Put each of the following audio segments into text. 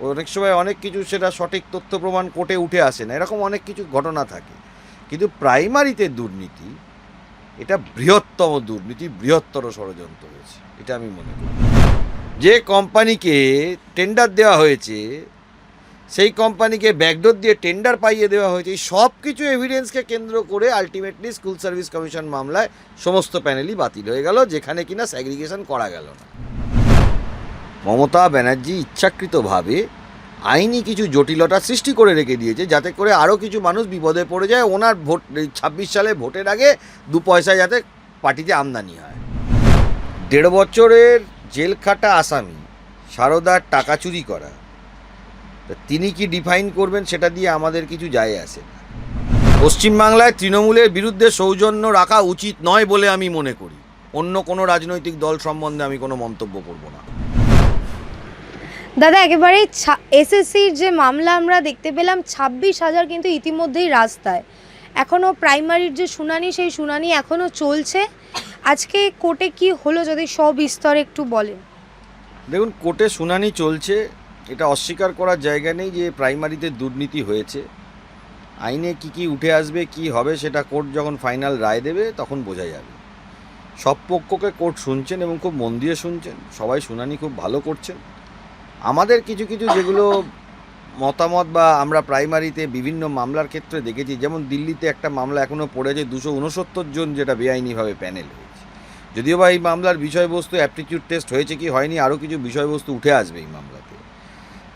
অনেক সময় অনেক কিছু সেটা সঠিক তথ্য প্রমাণ কোর্টে উঠে আসে না। এরকম অনেক কিছু ঘটনা থাকে। কিন্তু প্রাইমারিতে দুর্নীতি, এটা বৃহত্তম দুর্নীতি, বৃহত্তর ষড়যন্ত্র হয়েছে। এটা আমি মনে করি। যে কোম্পানিকে টেন্ডার দেওয়া হয়েছে, সেই কোম্পানিকে ব্যাকডোর দিয়ে টেন্ডার পাইয়ে দেওয়া হয়েছে, এই সব কিছু এভিডেন্সকে কেন্দ্র করে আলটিমেটলি স্কুল সার্ভিস কমিশন মামলায় সমস্ত প্যানেলই বাতিল হয়ে গেল, যেখানে কিনা স্যাগ্রিগেশন করা গেল না। মমতা ব্যানার্জি ইচ্ছাকৃতভাবে আইনি কিছু জটিলতা সৃষ্টি করে রেখে দিয়েছে, যাতে করে আরও কিছু মানুষ বিপদে পড়ে যায়। ওনার ভোট ছাব্বিশ সালে ভোটের আগে দু পয়সা যাতে পার্টিতে আমদানি হয়। দেড় বছরের জেল খাটা আসামি সারদার টাকা চুরি করা। তিনি কি ডিফাইন করবেন সেটা দিয়ে আমাদের কিছু যায় আসে না। পশ্চিমবাংলায় তৃণমূলের বিরুদ্ধে সৌজন্য রাখা উচিত নয় বলে আমি মনে করি। অন্য কোনো রাজনৈতিক দল সম্বন্ধে আমি কোনো মন্তব্য করব না। দাদা একেবারে এসএসসির যে মামলা আমরা দেখতে পেলাম, ছাব্বিশ হাজার কিন্তু ইতিমধ্যেই রাস্তায়। এখনও প্রাইমারির যে শুনানি, সেই শুনানি এখনও চলছে। আজকে কোর্টে কি হলো যদি সবিস্তর একটু বলেন। দেখুন, কোর্টে শুনানি চলছে। এটা অস্বীকার করার জায়গা নেই যে প্রাইমারিতে দুর্নীতি হয়েছে। আইনে কি কি উঠে আসবে, কি হবে, সেটা কোর্ট যখন ফাইনাল রায় দেবে, তখন বোঝা যাবে। সব পক্ষকে কোর্ট শুনছেন এবং খুব মন দিয়ে শুনছেন। সবাই শুনানি খুব ভালো করছেন। আমাদের কিছু কিছু যেগুলো মতামত বা আমরা প্রাইমারিতে বিভিন্ন মামলার ক্ষেত্রে দেখেছি, যেমন দিল্লিতে একটা মামলা এখনও পড়েছে, দুশো উনসত্তর জন যেটা বেআইনিভাবে প্যানেল হয়েছে। যদিও বা এই মামলার বিষয়বস্তু অ্যাপটিটিউড টেস্ট হয়েছে কি হয়নি, আরও কিছু বিষয়বস্তু উঠে আসবে এই মামলাতে।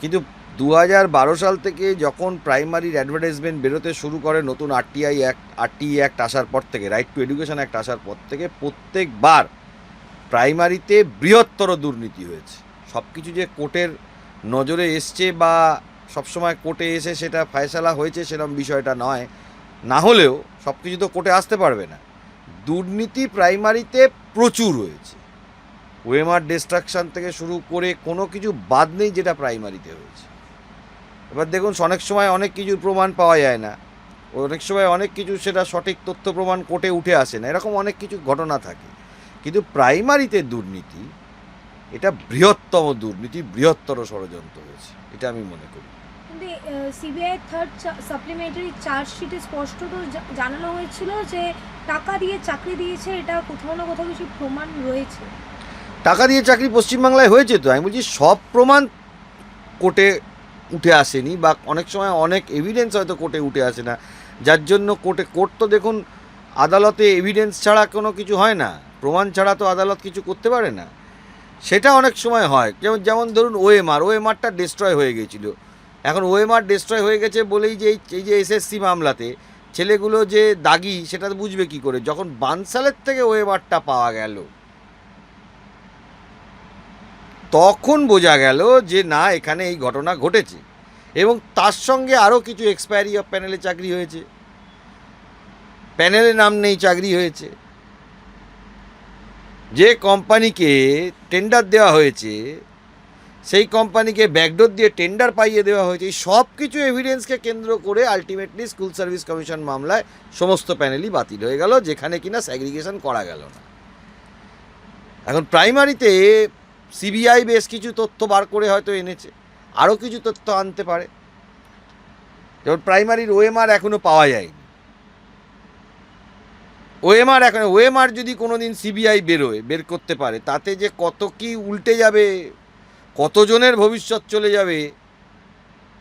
কিন্তু দু হাজার বারো সাল থেকে যখন প্রাইমারির অ্যাডভার্টাইজমেন্ট বেরোতে শুরু করে, নতুন আরটিআই অ্যাক্ট, আরটিই অ্যাক্ট আসার পর থেকে, রাইট টু এডুকেশন অ্যাক্ট আসার পর থেকে প্রত্যেকবার প্রাইমারিতে বৃহত্তর দুর্নীতি হয়েছে। সব কিছু যে কোর্টের নজরে এসছে বা সবসময় কোর্টে এসে সেটা ফয়সালা হয়েছে সেরকম বিষয়টা নয়। না হলেও সব কিছু তো কোর্টে আসতে পারবে না। দুর্নীতি প্রাইমারিতে প্রচুর হয়েছে। ওয়েমার ডিস্ট্রাকশন থেকে শুরু করে কোনো কিছু বাদ নেই যেটা প্রাইমারিতে হয়েছে। এবার দেখুন, অনেক সময় অনেক কিছুর প্রমাণ পাওয়া যায় না। অনেক সময় অনেক কিছু সেটা সঠিক তথ্য প্রমাণ কোর্টে উঠে আসে না। এরকম অনেক কিছু ঘটনা থাকে। কিন্তু প্রাইমারিতে দুর্নীতি এটা বৃহত্তম দুর্নীতি বৃহত্তর ষড়যন্ত্র হয়েছে। এটা আমি মনে করি। কিন্তু সিবিআই থার্ড সাপ্লিমেন্টারি চার্জশিটে স্পষ্ট তো জানানো হয়েছিল যে টাকা দিয়ে চাকরি দিয়েছে এটা কোথাও না কোথাও কিছু প্রমাণ রয়েছে। টাকা দিয়ে চাকরি পশ্চিমবাংলায় হয়েছে তো? আমি বলছি সব প্রমাণ কোর্টে উঠে আসেনি বা অনেক সময় অনেক এভিডেন্স হয়তো কোর্টে উঠে আসে না। যার জন্য কোর্টে কোর্ট তো দেখুন আদালতে এভিডেন্স ছাড়া কোনো কিছু হয় না। প্রমাণ ছাড়া তো আদালত কিছু করতে পারে না। সেটা অনেক সময় হয়। যেমন যেমন ধরুন ওএমআর ওএমআরটা ডিস্ট্রয় হয়ে গেছিল এখন ওএমআর ডিস্ট্রয় হয়ে গেছে বলেই যে, এই যে এসএসসি মামলাতে ছেলেগুলো যে দাগি, সেটা তো বুঝবে কি করে? যখন বানসালের থেকে ওএমআরটা পাওয়া গেল, তখন বোঝা গেল যে না, এখানে এই ঘটনা ঘটেছে। এবং তার সঙ্গে আরও কিছু এক্সপায়ারি অফ প্যানেলে চাকরি হয়েছে। প্যানেলে নাম নেই, চাকরি হয়েছে। যে কোম্পানিকে টেন্ডার দেওয়া হয়েছে, সেই কোম্পানিকে ব্যাকডোর দিয়ে টেন্ডার পাইয়ে দেওয়া হয়েছে, এই সব কিছু এভিডেন্সকে কেন্দ্র করে আলটিমেটলি স্কুল সার্ভিস কমিশন মামলায় সমস্ত প্যানেলই বাতিল হয়ে গেল, যেখানে কিনা স্যাগ্রিগেশন করা গেল না। এখন প্রাইমারিতে সিবিআই বেশ কিছু তথ্য বার করে হয়তো এনেছে, আরও কিছু তথ্য আনতে পারে। যেমন প্রাইমারির ওএমআর এখনও পাওয়া যায়নি। ওএমআর এখন, ওএমআর যদি কোনো দিন সিবিআই বেরোয়, বের করতে পারে, তাতে যে কত কি উল্টে যাবে, কতজনের ভবিষ্যৎ চলে যাবে,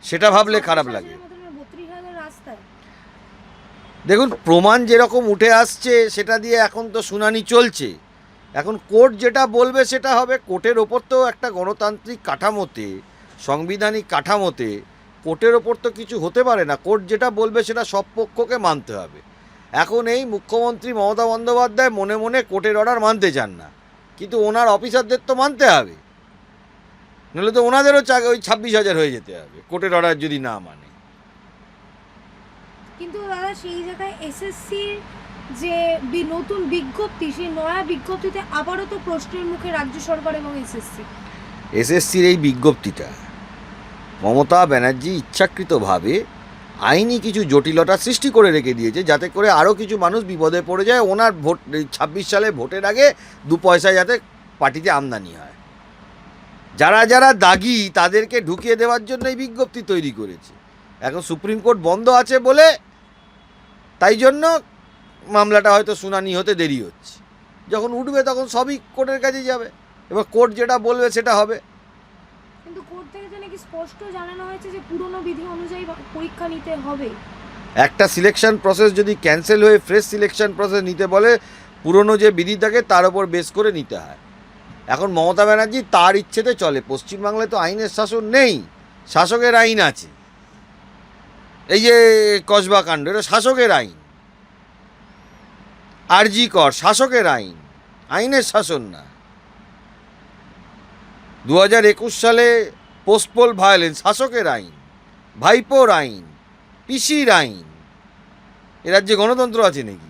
সেটা ভাবলে খারাপ লাগে। দেখুন, প্রমাণ যেরকম উঠে আসছে, সেটা দিয়ে এখন তো শুনানি চলছে। এখন কোর্ট যেটা বলবে সেটা হবে, কোর্টের ওপর তো একটা গণতান্ত্রিক কাঠামোতে, সাংবিধানিক কাঠামোতে, কোর্টের ওপর তো কিছু হতে পারে না। কোর্ট যেটা বলবে সেটা সব পক্ষকে মানতে হবে। এখন এই মুখ্যমন্ত্রী মমতা বন্দ্যোপাধ্যায় মনে মনে কোর্টের অর্ডার মানতে চান না। কিন্তু ওনার অফিসারদের তো মানতে হবে। নাহলে তো ওনাদেরও ওই ছাব্বিশ হাজার হয়ে যেতে হবে কোর্টের অর্ডার যদি না মানে। কিন্তু দাদা সেই জায়গায় এসএসসির যে নতুন বিজ্ঞপ্তি সেই নয়া বিজ্ঞপ্তিতে আবারও তো প্রশ্নের মুখে রাজ্য সরকার এবং এসএসসি এসএসসির এই বিজ্ঞপ্তিটা মমতা ব্যানার্জি ইচ্ছাকৃতভাবে আইনি কিছু জটিলতা সৃষ্টি করে রেখে দিয়েছে, যাতে করে আরও কিছু মানুষ বিপদে পড়ে যায়। ওনার ভোট ছাব্বিশ সালে ভোটের আগে দু পয়সা যাতে পার্টিতে আমদানি হয়। যারা যারা দাগি, তাদেরকে ঢুকিয়ে দেওয়ার জন্য এই বিজ্ঞপ্তি তৈরি করেছে। এখন সুপ্রিম কোর্ট বন্ধ আছে বলে, তাই জন্য মামলাটা হয়তো শুনানি হতে দেরি হচ্ছে। যখন উঠবে তখন সবই কোর্টের কাছে যাবে। এবার কোর্ট যেটা বলবে সেটা হবে কিন্তু কোর্ট থেকে তো নাকি স্পষ্ট জানানো হয়েছে যে পুরনো বিধি অনুযায়ী পরীক্ষা নিতে হবে? একটা সিলেকশন প্রসেস যদি ক্যান্সেল হয়ে ফ্রেশ সিলেকশন প্রসেস নিতে বলে, পুরনো যে বিধি থাকে তার উপর বেস করে নিতে হয়। এখন মমতা ব্যানার্জি তার ইচ্ছেতে চলে। পশ্চিমবাংলায় তো আইনের শাসন নেই, শাসকের আইন আছে। এই যে কসবা কাণ্ড, এটা শাসকের আইন। আরজি কর, শাসকের আইন। আইনের শাসন না। দু হাজার একুশ সালে পোস্টপোল ভায়োলেন্স শাসকের আইন ভাইপোর আইন পিসির আইন। এ রাজ্যে গণতন্ত্র আছে নাকি?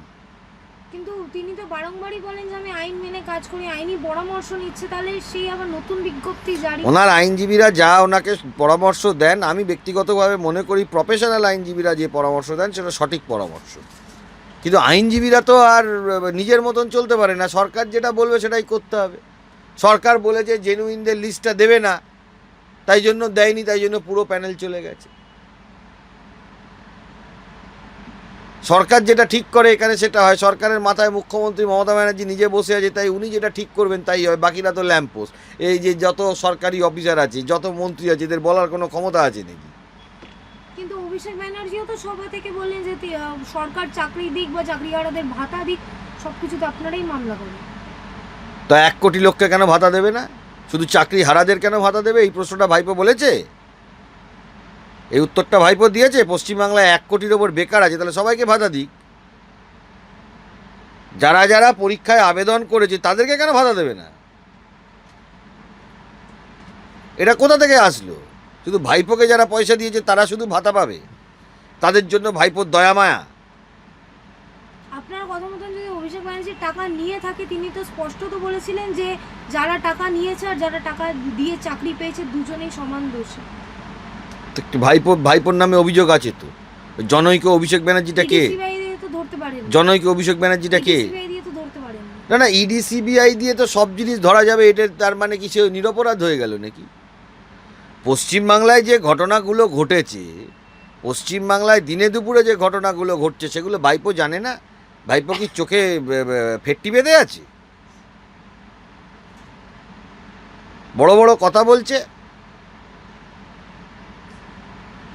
কিন্তু তিনি তো বারংবারই বলেন যে আমি আইন মেনে কাজ করি আইনি পরামর্শ নিচ্ছে তাহলে সেই আবার নতুন বিজ্ঞপ্তি জারি ওনার আইনজীবীরা যা ওনাকে পরামর্শ দেন আমি ব্যক্তিগতভাবে মনে করি প্রফেশনাল আইনজীবীরা যে পরামর্শ দেন সেটা সঠিক পরামর্শ। কিন্তু আইনজীবীরা তো আর নিজের মতন চলতে পারে না। সরকার যেটা বলবে সেটাই করতে হবে। সরকার বলেছে জেনুইনদের লিস্টটা দেবে না। তাই জন্য দেয়নি তাই জন্য পুরো প্যানেল চলে গেছে। সরকার যেটা ঠিক করে এখানে সেটা হয় সরকারের মাথায় মুখ্যমন্ত্রী মমতা ব্যানার্জি নিজে বসে আছে তাই উনি যেটা ঠিক করবেন তাই হয় বাকিরা তো ল্যাম্পোস্ট এই যে যত সরকারি অফিসার আছে যত মন্ত্রী আছে এদের বলার কোনো ক্ষমতা আছে নাকি? কিন্তু অভিষেক ব্যানার্জিও তো সভা থেকে বললেন যে সরকার চাকরি দিক বা চাকরিহারাদের ভাতা দিক সবকিছু তো আপনারাই মামলা করেন তো এক কোটি লোককে কেন ভাতা দেবে না? শুধু চাকরি হারাদের কেন ভাতা দেবে? এই প্রশ্নটা ভাইপো বলেছে। এই উত্তরটা ভাইপো দিয়েছে, পশ্চিমবাংলায় এক কোটির ওপর বেকার আছে, তাহলে সবাইকে ভাতা দিক। যারা যারা পরীক্ষায় আবেদন করেছে, তাদেরকে কেন ভাতা দেবে না? এটা কোথা থেকে আসলো? শুধু ভাইপোকে যারা পয়সা দিয়েছে, তারা শুধু ভাতা পাবে। তাদের জন্য ভাইপোর দয়া মায়া আপনার কথা মতন যদি অভিষেক ব্যানার্জি টাকা নিয়ে থাকে তিনি তো স্পষ্ট তো বলেছিলেন যে যারা টাকা নিয়েছে আর যারা টাকা দিয়ে চাকরি পেয়েছে দুজনেই সমান দোষী। ভাইপো ভাইপোর নামে অভিযোগ আছে তো? জনৈক অভিষেক ব্যানার্জিটা কে? পারেন। জনৈক অভিষেক ব্যানার্জিটা কে? পারেন। না না ইডি সিবিআই দিয়ে তো সব জিনিস ধরা যাবে এটা তার মানে কি সে নিরপরাধ হয়ে গেল নাকি? পশ্চিমবাংলায় যে ঘটনাগুলো ঘটেছে পশ্চিমবাংলায় দিনে দুপুরে যে ঘটনাগুলো ঘটছে সেগুলো ভাইপো জানে না? ভাইপো কি চোখে বে- বেঁধে আছে? বড় বড় কথা বলছে।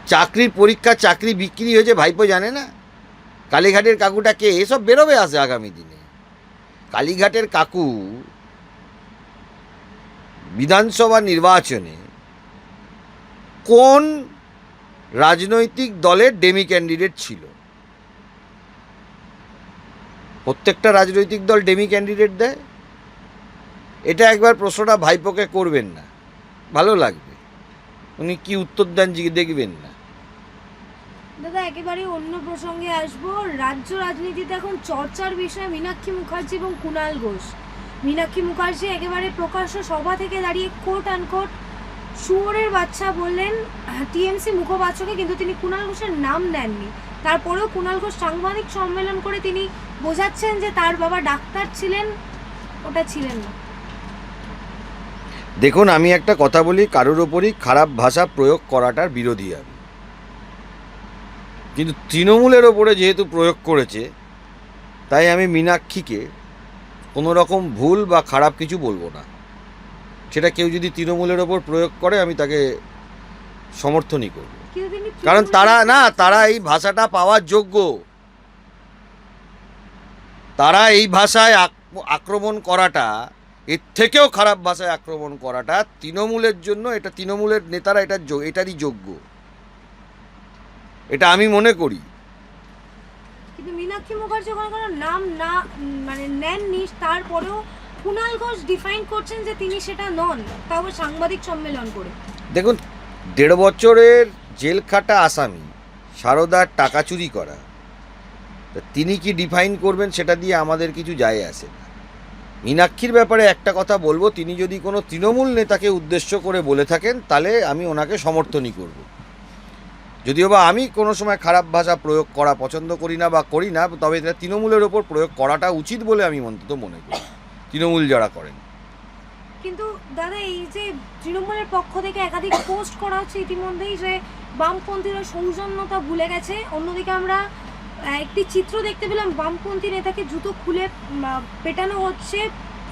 চাকরির পরীক্ষা, চাকরি বিক্রি হয়েছে, ভাইপো জানে না? কালীঘাটের কাকুটা কে? এসব বেরোবে আসে আগামী দিনে। কালীঘাটের কাকু বিধানসভা নির্বাচনে কোন রাজনৈতিক দলের ডেমি ক্যান্ডিডেট ছিল? প্রত্যেকটা রাজনৈতিক দল ডেমি ক্যান্ডিডেট দেয়। এটা একবার প্রশ্নটা ভাইপোকে করবেন না। ভালো লাগবে। উনি কি উত্তর দেন দেখবেন না। দাদা, একেবারে অন্য প্রসঙ্গে আসব। রাজ্য রাজনীতিতে এখন চর্চার বিষয় মীনাক্ষী মুখার্জি এবং কুণাল ঘোষ। মীনাক্ষী মুখার্জি একেবারে প্রকাশ্য সভা থেকে দাঁড়িয়ে কোট আনকোট শুয়োরের বাচ্চা বললেন, টিএমসি মুখপাত্রকে, কিন্তু তিনি কুণাল ঘোষের নাম নেননি তারপরেও কুণাল ঘোষ সাংবাদিক সম্মেলন করে তিনি বোঝাচ্ছেন যে তার বাবা ডাক্তার ছিলেন ওটা ছিলেন না। দেখুন আমি একটা কথা বলি কারোর ওপরই খারাপ ভাষা প্রয়োগ করাটার বিরোধী আমি। কিন্তু তৃণমূলের ওপরে যেহেতু প্রয়োগ করেছে তাই আমি মীনাক্ষীকে কোনো রকম ভুল বা খারাপ কিছু বলব না। সেটা কেউ যদি তৃণমূলের ওপর প্রয়োগ করে আমি তাকে সমর্থনই করব। কারণ তারা না তারা এই ভাষাটা পাওয়ার যোগ্য। তারা এই ভাষায় আক- আক্রমণ করাটা এর থেকেও খারাপ ভাষায় আক্রমণ করাটা তৃণমূলের জন্য এটা তৃণমূলের নেতারা এটা এটারই যোগ্য। এটা আমি মনে করি। কিন্তু মীনাক্ষী মুখার্জি ওখানে কোনো নাম না মানে নেননি তারপরেও কুণাল ঘোষ ডিফাইন করছেন যে তিনি সেটা নন তাও সাংবাদিক সম্মেলন করে। দেখুন দেড় বছরের জেল খাটা আসামি সারদার টাকা চুরি করা তা তিনি কি ডিফাইন করবেন সেটা দিয়ে আমাদের কিছু যায় আসে মীনাক্ষীর ব্যাপারে একটা কথা বলব, তিনি যদি কোনো তৃণমূল নেতাকে উদ্দেশ্য করে বলে থাকেন, তাহলে আমি ওনাকে সমর্থনই করব। যদিও বা আমি কোনো সময় খারাপ ভাষা প্রয়োগ করা পছন্দ করি না বা করি না, তবে এটা তৃণমূলের ওপর প্রয়োগ করাটা উচিত বলে আমি অন্তত মনে করি। তৃণমূল যারা করেন। কিন্তু দাদা, এই যে তৃণমূলের পক্ষ থেকে একাধিক পোস্ট করা হচ্ছে ইতিমধ্যেই যে বামপন্থীরা সৌজন্যতা ভুলে গেছে, অন্যদিকে আমরা একটি চিত্র দেখতে পেলাম। বামপন্থী নেতাকে জুতো খুলে পেটানো হচ্ছে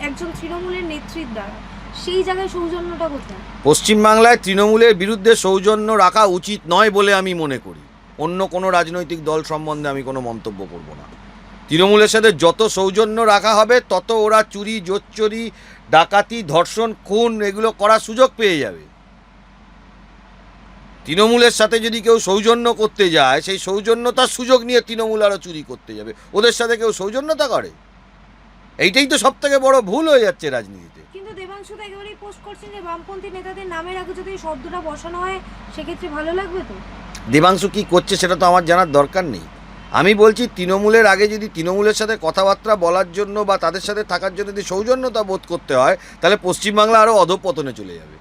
একজন তৃণমূলের নেত্রীর দ্বারা। সেই জায়গায় সৌজন্যটা কোথায়? পশ্চিমবাংলায় তৃণমূলের বিরুদ্ধে সৌজন্য রাখা উচিত নয় বলে আমি মনে করি। অন্য কোনো রাজনৈতিক দল সম্বন্ধে আমি কোনো মন্তব্য করব না। তৃণমূলের সাথে যত সৌজন্য রাখা হবে, তত ওরা চুরি, জোচ্চুরি, ডাকাতি, ধর্ষণ, খুন, এগুলো করার সুযোগ পেয়ে যাবে। তৃণমূলের সাথে যদি কেউ সৌজন্য করতে যায় সেই সৌজন্যতার সুযোগ নিয়ে তৃণমূল আরও চুরি করতে যাবে। ওদের সাথে কেউ সৌজন্যতা করে? এইটাই তো সব থেকে বড় ভুল হয়ে যাচ্ছে রাজনীতিতে। কিন্তু দেবাংশু একেবারেই পোস্ট করছেন যে বামপন্থী নেতাদের নামের আগে যদি শব্দটা বসানো হয় সেক্ষেত্রে ভালো লাগবে তো? দেবাংশু কি করছে সেটা তো আমার জানার দরকার নেই। আমি বলছি তৃণমূলের আগে যদি তৃণমূলের সাথে কথাবার্তা বলার জন্য বা তাদের সাথে থাকার জন্য যদি সৌজন্যতা বোধ করতে হয় তাহলে পশ্চিমবাংলা আরও অধপতনে চলে যাবে।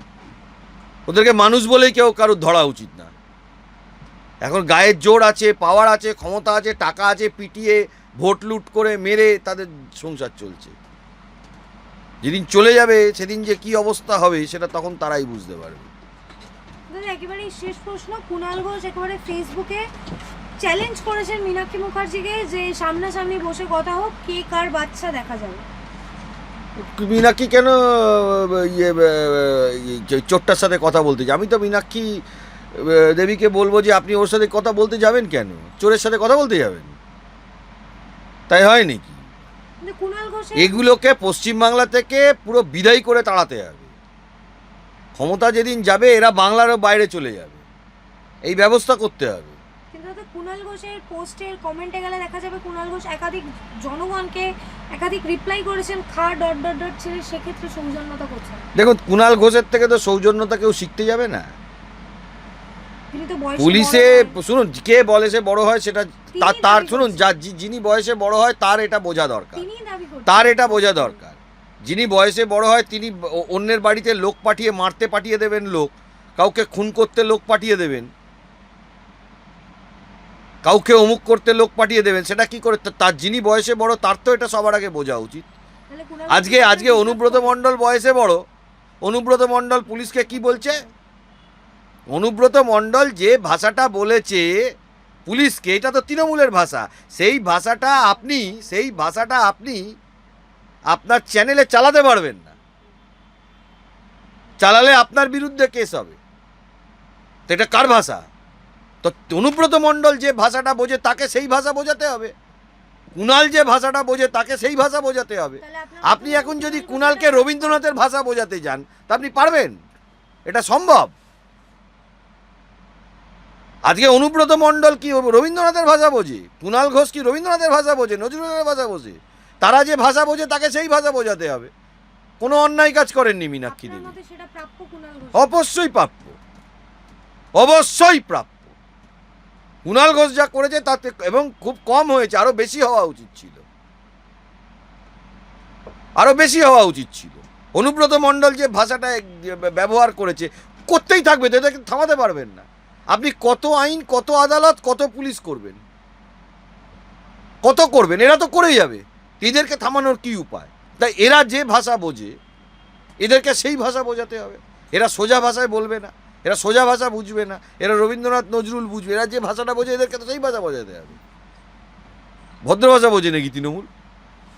ওদেরকে মানুষ বলেই কেউ কারোর ধরা উচিত না। এখন গায়ের জোর আছে পাওয়ার আছে, ক্ষমতা আছে, টাকা আছে, পিটিয়ে, ভোট লুট করে মেরে তাদের সংসার চলছে। যেদিন চলে যাবে, সেদিন যে কি অবস্থা হবে, সেটা তখন তারাই বুঝতে পারবে। একেবারেই শেষ প্রশ্ন। কুণাল ঘোষ একেবারে ফেসবুকে চ্যালেঞ্জ করেছেন মীনাক্ষী মুখার্জিকে যে সামনাসামনি বসে কথা হোক, কে কার বাচ্চা দেখা যাবে। মীনাক্ষী কেন ইয়ে চোটটার সাথে কথা বলতে যাই আমি তো মীনাক্ষী দেবীকে বলব যে আপনি ওর সাথে কথা বলতে যাবেন কেন? চোরের সাথে কথা বলতে যাবেন? তাই হয় নাকি? এগুলোকে পশ্চিমবাংলা থেকে পুরো বিদায় করে তাড়াতে হবে। ক্ষমতা যেদিন যাবে এরা বাংলারও বাইরে চলে যাবে। এই ব্যবস্থা করতে হবে। কিন্তু কুণাল ঘোষের পোস্টের কমেন্টে গেলে দেখা যাবে কুণাল ঘোষ একাধিক জনগণকে একাধিক রিপ্লাই করেছেন খা ডট ডট ডট ছেড়ে সেক্ষেত্রে সৌজন্যতা করছেন। দেখুন কুণাল ঘোষের থেকে তো সৌজন্যতা কেউ শিখতে যাবে না। পুলিশে শুনুন কে বয়সে বড় হয় সেটা তার তার শুনুন যা যিনি বয়সে বড় হয় তার এটা বোঝা দরকার। তার এটা বোঝা দরকার। যিনি বয়সে বড় হয় তিনি অন্যের বাড়িতে লোক পাঠিয়ে মারতে পাঠিয়ে দেবেন লোক কাউকে খুন করতে লোক পাঠিয়ে দেবেন। কাউকে অমুক করতে লোক পাঠিয়ে দেবেন সেটা কি করে? তার যিনি বয়সে বড় তার তো এটা সবার আগে বোঝা উচিত। আজকে আজকে অনুব্রত মণ্ডল বয়সে বড় অনুব্রত মণ্ডল পুলিশকে কি বলছে? অনুব্রত মণ্ডল যে ভাষাটা বলেছে পুলিশকে এটা তো তৃণমূলের ভাষা। সেই ভাষাটা আপনি সেই ভাষাটা আপনি আপনার চ্যানেলে চালাতে পারবেন না। চালালে আপনার বিরুদ্ধে কেস হবে। তো এটা কার ভাষা? তো অনুব্রত মণ্ডল যে ভাষাটা বোঝে তাকে সেই ভাষা বোঝাতে হবে। কুণাল যে ভাষাটা বোঝে তাকে সেই ভাষা বোঝাতে হবে। আপনি এখন যদি কুণালকে রবীন্দ্রনাথের ভাষা বোঝাতে যান তা আপনি পারবেন? এটা সম্ভব? আজকে অনুব্রত মণ্ডল কি রবীন্দ্রনাথের ভাষা বোঝে? কুণাল ঘোষ কি রবীন্দ্রনাথের ভাষা বোঝে? নজরুলের ভাষা বোঝে? তারা যে ভাষা বোঝে তাকে সেই ভাষা বোঝাতে হবে। কোনো অন্যায় কাজ করেননি মীনাক্ষী দেবী। অবশ্যই প্রাপ্য। অবশ্যই প্রাপ্য। কুণাল ঘোষ যা করেছে তাতে এবং খুব কম হয়েছে, আরও বেশি হওয়া উচিত ছিল। আরও বেশি হওয়া উচিত ছিল। অনুব্রত মণ্ডল যে ভাষাটা ব্যবহার করেছে, করতেই থাকবে, তো এটাকে থামাতে পারবেন না। আপনি কত আইন, কত আদালত, কত পুলিশ করবেন? কত করবেন? এরা তো করেই যাবে। এদেরকে থামানোর কি উপায়? তাই এরা যে ভাষা বোঝে, এদেরকে সেই ভাষা বোঝাতে হবে। এরা সোজা ভাষায় বলবে না। এরা সোজা ভাষা বুঝবে না, এরা রবীন্দ্রনাথ নজরুল বুঝবে, এরা যে ভাষাটা বোঝে এদেরকে তো সেই ভাষা বোঝাতে হবে। ভদ্র ভাষা বোঝে নাকি তৃণমূল?